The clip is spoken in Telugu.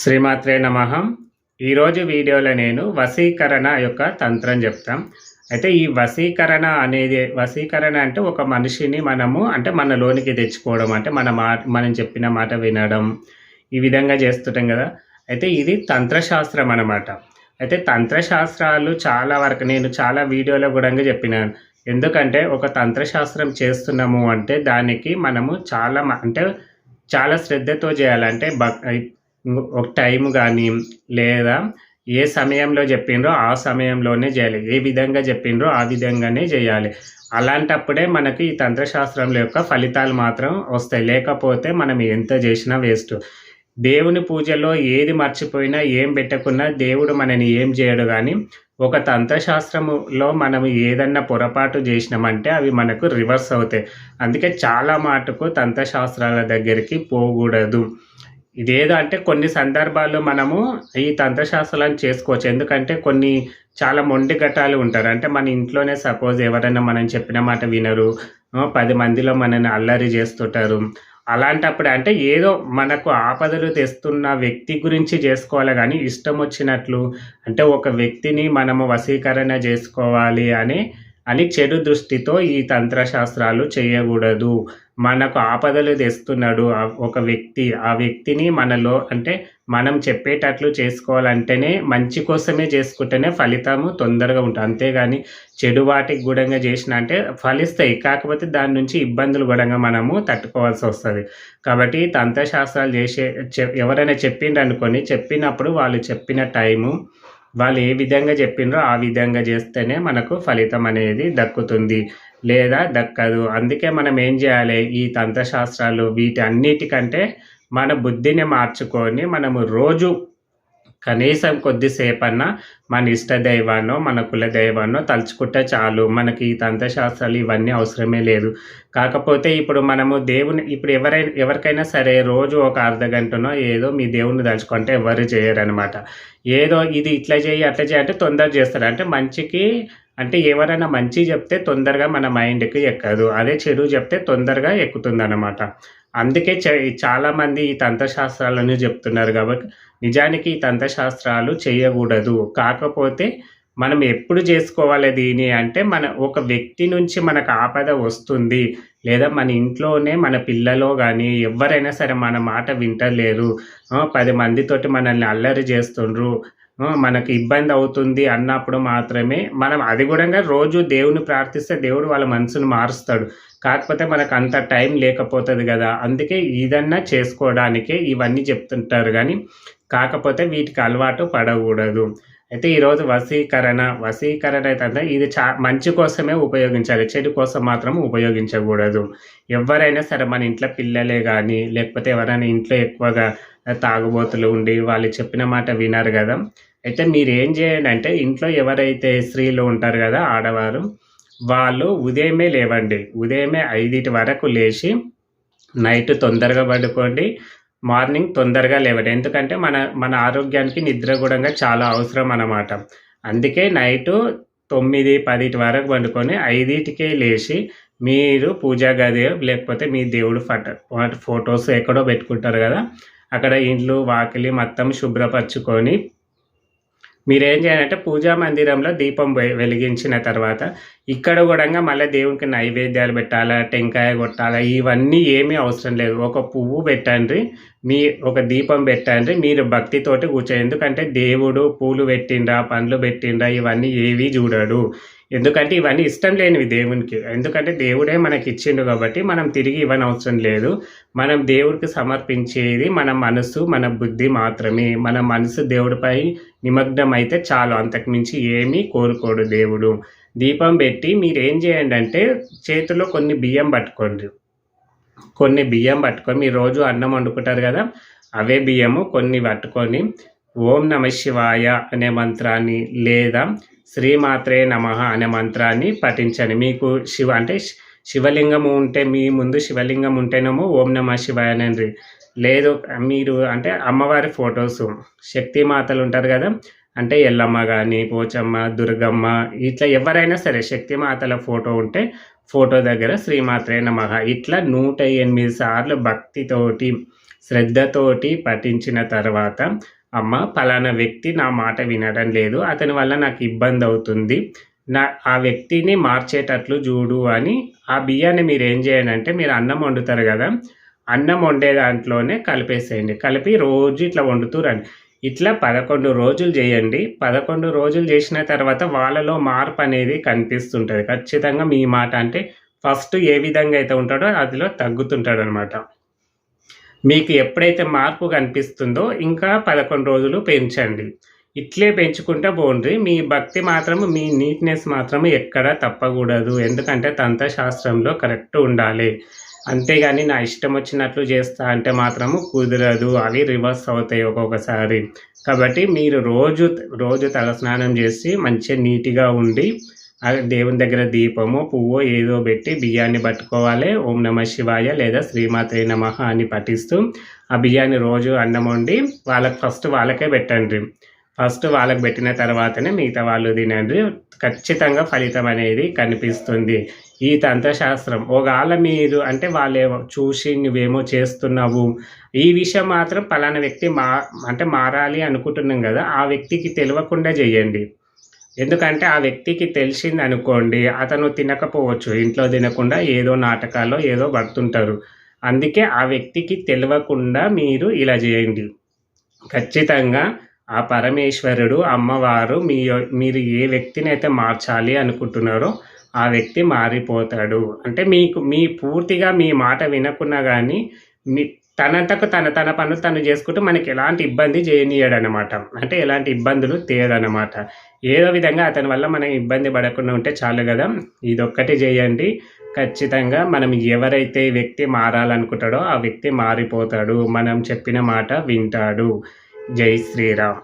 శ్రీమాత్రే నమ. ఈరోజు వీడియోలో నేను వశీకరణ యొక్క తంత్రం చెప్తాం. అయితే ఈ వశీకరణ అనేది వశీకరణ అంటే ఒక మనిషిని మనము అంటే మన లోనికి తెచ్చుకోవడం అంటే మన మాట మనం చెప్పిన మాట వినడం ఈ విధంగా చేస్తుంటాం కదా. అయితే ఇది తంత్రశాస్త్రం అన్నమాట. అయితే తంత్రశాస్త్రాలు చాలా వరకు నేను చాలా వీడియోలో కూడా చెప్పినాను. ఎందుకంటే ఒక తంత్రశాస్త్రం చేస్తున్నాము అంటే దానికి మనము చాలా అంటే చాలా శ్రద్ధతో చేయాలంటే బక్ ఒక టైం కానీ లేదా ఏ సమయంలో చెప్పిండ్రో ఆ సమయంలోనే చేయాలి. ఏ విధంగా చెప్పిండ్రో ఆ విధంగానే చేయాలి. అలాంటప్పుడే మనకి ఈ తంత్రశాస్త్రం యొక్క ఫలితాలు మాత్రం వస్తాయి. లేకపోతే మనం ఎంత చేసినా వేస్ట్. దేవుని పూజలో ఏది మర్చిపోయినా ఏం పెట్టకున్నా దేవుడు మనని ఏం చేయడు కానీ ఒక తంత్రశాస్త్రములో మనం ఏదన్నా పొరపాటు చేసినామంటే అవి మనకు రివర్స్ అవుతాయి. అందుకే చాలా మాటకు తంత్రశాస్త్రాల దగ్గరికి పోకూడదు. ఇదేదో అంటే కొన్ని సందర్భాల్లో మనము ఈ తంత్రశాస్త్రాలను చేసుకోవచ్చు. ఎందుకంటే కొన్ని చాలా మొండి ఘటాలు ఉంటారు. అంటే మన ఇంట్లోనే సపోజ్ ఎవరైనా మనం చెప్పిన మాట వినరు. పది మందిలో మనని అల్లరి చేస్తుంటారు. అలాంటప్పుడు అంటే ఏదో మనకు ఆపదలు తెస్తున్న వ్యక్తి గురించి చేసుకోవాలి కానీ ఇష్టం వచ్చినట్లు అంటే ఒక వ్యక్తిని మనము వశీకరణ చేసుకోవాలి అని అని చెడు దృష్టితో ఈ తంత్రశాస్త్రాలు చేయకూడదు. మనకు ఆపదలు తెస్తున్నాడు ఒక వ్యక్తి. ఆ వ్యక్తిని మనలో అంటే మనం చెప్పేటట్లు చేసుకోవాలంటేనే మంచి కోసమే చేసుకుంటేనే ఫలితము తొందరగా ఉంటుంది. అంతేగాని చెడు వాటికి గుడంగా చేసిన అంటే ఫలిస్తాయి. కాకపోతే దాని నుంచి ఇబ్బందులు గుడంగా మనము తట్టుకోవాల్సి వస్తుంది. కాబట్టి తంత్రశాస్త్రాలు చేసే చె- ఎవరైనా చెప్పిండ్రు అనుకొని చెప్పినప్పుడు వాళ్ళు చెప్పిన టైము వాళ్ళు ఏ విధంగా చెప్పిండ్రో ఆ విధంగా చేస్తేనే మనకు ఫలితం అనేది దక్కుతుంది లేదా దక్కదు. అందుకే మనం ఏం చేయాలి? ఈ తంత్రశాస్త్రాలు వీటి అన్నిటికంటే మన బుద్ధిని మార్చుకొని మనము రోజు కనీసం కొద్దిసేపన్నా మన ఇష్ట దైవాన్నో మన కుల దైవాన్నో తలుచుకుంటే చాలు. మనకి ఈ తంత్రశాస్త్రాలు ఇవన్నీ అవసరమే లేదు. కాకపోతే ఇప్పుడు మనము దేవుని ఇప్పుడు ఎవరైనా ఎవరికైనా సరే రోజు ఒక అర్ధ గంటనో ఏదో మీ దేవుని తలుచుకుంటే ఎవరు చేయరనమాట ఏదో ఇది ఇట్లా చేయి అట్లా చేయి అంటే తొందర చేస్తారు. అంటే మంచికి అంటే ఎవరైనా మంచి చెప్తే తొందరగా మన మైండ్కి ఎక్కదు. అదే చెడు చెప్తే తొందరగా ఎక్కుతుంది అనమాట అందుకే చ- చాలామంది ఈ తంత్రశాస్త్రాలను చెప్తున్నారు కాబట్టి నిజానికి ఈ తంత్రశాస్త్రాలు చేయకూడదు. కాకపోతే మనం ఎప్పుడు చేసుకోవాలి దీని అంటే మన ఒక వ్యక్తి నుంచి మనకు ఆపద వస్తుంది. లేదా మన ఇంట్లోనే మన పిల్లలో కానీ ఎవరైనా సరే మన మాట వింటలేరు. పది మందితోటి మనల్ని అల్లరి చేస్తుండ్రు. మనకి ఇబ్బంది అవుతుంది అన్నప్పుడు మాత్రమే మనం అది కూడా రోజు దేవుని ప్రార్థిస్తే దేవుడు వాళ్ళ మనసును మారుస్తాడు. కాకపోతే మనకు అంత టైం లేకపోతుంది కదా. అందుకే ఇదన్నా చేసుకోవడానికే ఇవన్నీ చెప్తుంటారు కానీ కాకపోతే వీటికి అలవాటు పడకూడదు. అయితే ఈరోజు వశీకరణ వశీకరణ అయితే ఇది చా మంచి కోసమే ఉపయోగించాలి. చెడు కోసం మాత్రం ఉపయోగించకూడదు. ఎవరైనా సరే మన ఇంట్లో పిల్లలే కానీ లేకపోతే ఎవరైనా ఇంట్లో ఎక్కువగా తాగుబోతులు ఉండి వాళ్ళు చెప్పిన మాట వినరు కదా. అయితే మీరు ఏం చేయండి అంటే ఇంట్లో ఎవరైతే స్త్రీలు ఉంటారు కదా ఆడవారు వాళ్ళు ఉదయమే లేవండి. ఉదయమే ఐదింటి వరకు లేచి నైట్ తొందరగా పడుకోండి. మార్నింగ్ తొందరగా లేవండి. ఎందుకంటే మన మన ఆరోగ్యానికి నిద్ర కూడా చాలా అవసరం అన్నమాట. అందుకే నైటు తొమ్మిది పదిటి వరకు పండుకొని ఐదింటికే లేచి మీరు పూజా గది లేకపోతే మీ దేవుడు ఫట ఫొటోస్ ఎక్కడో పెట్టుకుంటారు కదా అక్కడ ఇండ్లు వాకిలి మొత్తం శుభ్రపరచుకొని మీరేం చేయాలంటే పూజా మందిరంలో దీపం వె- వెలిగించిన తర్వాత ఇక్కడ కూడా మళ్ళీ దేవునికి నైవేద్యాలు పెట్టాలా టెంకాయ కొట్టాలా ఇవన్నీ ఏమీ అవసరం లేదు. ఒక పువ్వు పెట్టండి మీ ఒక దీపం పెట్టండి మీరు భక్తితోటి కూర్చో ఎందుకంటే దేవుడు పూలు పెట్టిండ్రా పండ్లు పెట్టిండ్రా ఇవన్నీ ఏవి చూడడు. ఎందుకంటే ఇవన్నీ ఇష్టం లేనివి దేవునికి. ఎందుకంటే దేవుడే మనకి ఇచ్చిండు కాబట్టి మనం తిరిగి ఇవ్వనవసరం లేదు. మనం దేవుడికి సమర్పించేది మన మనసు మన బుద్ధి మాత్రమే. మన మనసు దేవుడిపై నిమగ్నం అయితే చాలు. అంతకుమించి ఏమీ కోరుకోడు దేవుడు. దీపం పెట్టి మీరు ఏం చేయండి అంటే చేతిలో కొన్ని బియ్యం పట్టుకోండి. కొన్ని బియ్యం పట్టుకొని మీరు రోజు అన్నం వండుకుంటారు కదా అవే బియ్యము కొన్ని పట్టుకొని ఓం నమ శివాయ అనే మంత్రాన్ని లేదా శ్రీమాత్రే నమ అనే మంత్రాన్ని పఠించండి. మీకు శివ అంటే శివలింగము ఉంటే మీ ముందు శివలింగం ఉంటేనేమో ఓం నమ శివాయ అని లేదు మీరు అంటే అమ్మవారి ఫొటోస్ శక్తి మాతలు ఉంటారు కదా అంటే ఎల్లమ్మ కానీ పోచమ్మ దుర్గమ్మ ఇట్లా ఎవరైనా సరే శక్తిమాతల ఫోటో ఉంటే ఫోటో దగ్గర శ్రీమాత్రే నమః. ఇట్లా నూట ఎనిమిది సార్లు భక్తితోటి శ్రద్ధతోటి పఠించిన తర్వాత అమ్మ పలానా వ్యక్తి నా మాట వినడం లేదు. అతని వల్ల నాకు ఇబ్బంది అవుతుంది. నా ఆ వ్యక్తిని మార్చేటట్లు చూడు అని ఆ బియ్యాన్ని మీరు ఏం చేయండి అంటే మీరు అన్నం వండుతారు కదా అన్నం వండే దాంట్లోనే కలిపేసేయండి. కలిపి రోజు ఇట్లా వండుతూ రండి. ఇట్లా పదకొండు రోజులు చేయండి. పదకొండు రోజులు చేసిన తర్వాత వాళ్ళలో మార్పు అనేది కనిపిస్తుంటుంది. ఖచ్చితంగా మీ మాట అంటే ఫస్ట్ ఏ విధంగా అయితే ఉంటాడో అదిలో తగ్గుతుంటాడు అనమాట మీకు ఎప్పుడైతే మార్పు కనిపిస్తుందో ఇంకా పదకొండు రోజులు పెంచండి. ఇట్లే పెంచుకుంటే బోండ్రి మీ భక్తి మాత్రం మీ నీట్నెస్ మాత్రం ఎక్కడ తప్పకూడదు. ఎందుకంటే తంత్రశాస్త్రంలో కరెక్ట్ ఉండాలి. అంతేగాని నా ఇష్టం వచ్చినట్లు చేస్తా అంటే మాత్రము కుదరదు. అవి రివర్స్ అవుతాయి ఒక్కొక్కసారి. కాబట్టి మీరు రోజు రోజు తలస్నానం చేసి మంచిగా నీట్గా ఉండి దేవుని దగ్గర దీపము పువ్వు ఏదో పెట్టి బియ్యాన్ని పట్టుకోవాలి. ఓం నమ శివాయ లేదా శ్రీమాత్రే నమ అని పఠిస్తూ ఆ బియ్యాన్ని రోజు అన్నం వండి వాళ్ళకి ఫస్ట్ వాళ్ళకే పెట్టండి. ఫస్ట్ వాళ్ళకి పెట్టిన తర్వాతనే మిగతా వాళ్ళు తినండి. ఖచ్చితంగా ఫలితం అనేది కనిపిస్తుంది. ఈ తంత్రశాస్త్రం ఒకవేళ మీరు అంటే వాళ్ళు చూసి నువ్వేమో చేస్తున్నావు. ఈ విషయం మాత్రం పలానా వ్యక్తి మా అంటే మారాలి అనుకుంటున్నాం కదా ఆ వ్యక్తికి తెలియకుండా చేయండి. ఎందుకంటే ఆ వ్యక్తికి తెలిసింది అనుకోండి అతను తినకపోవచ్చు. ఇంట్లో తినకుండా ఏదో నాటకాల్లో ఏదో పడుతుంటారు. అందుకే ఆ వ్యక్తికి తెలియకుండా మీరు ఇలా చేయండి. ఖచ్చితంగా ఆ పరమేశ్వరుడు అమ్మవారు మీ మీరు ఏ వ్యక్తిని అయితే మార్చాలి అనుకుంటున్నారో ఆ వ్యక్తి మారిపోతాడు. అంటే మీకు మీ పూర్తిగా మీ మాట వినకున్నా కానీ మీ తనంతకు తన తన పనులు తను చేసుకుంటూ మనకి ఎలాంటి ఇబ్బంది చేయనీయడనమాట అంటే ఎలాంటి ఇబ్బందులు తీయదనమాట ఏదో విధంగా అతని వల్ల మనం ఇబ్బంది పడకుండా ఉంటే చాలు కదా. ఇదొక్కటి చేయండి. ఖచ్చితంగా మనం ఎవరైతే వ్యక్తి మారాలనుకుంటాడో ఆ వ్యక్తి మారిపోతాడు. మనం చెప్పిన మాట వింటాడు. జై శ్రీరామ్.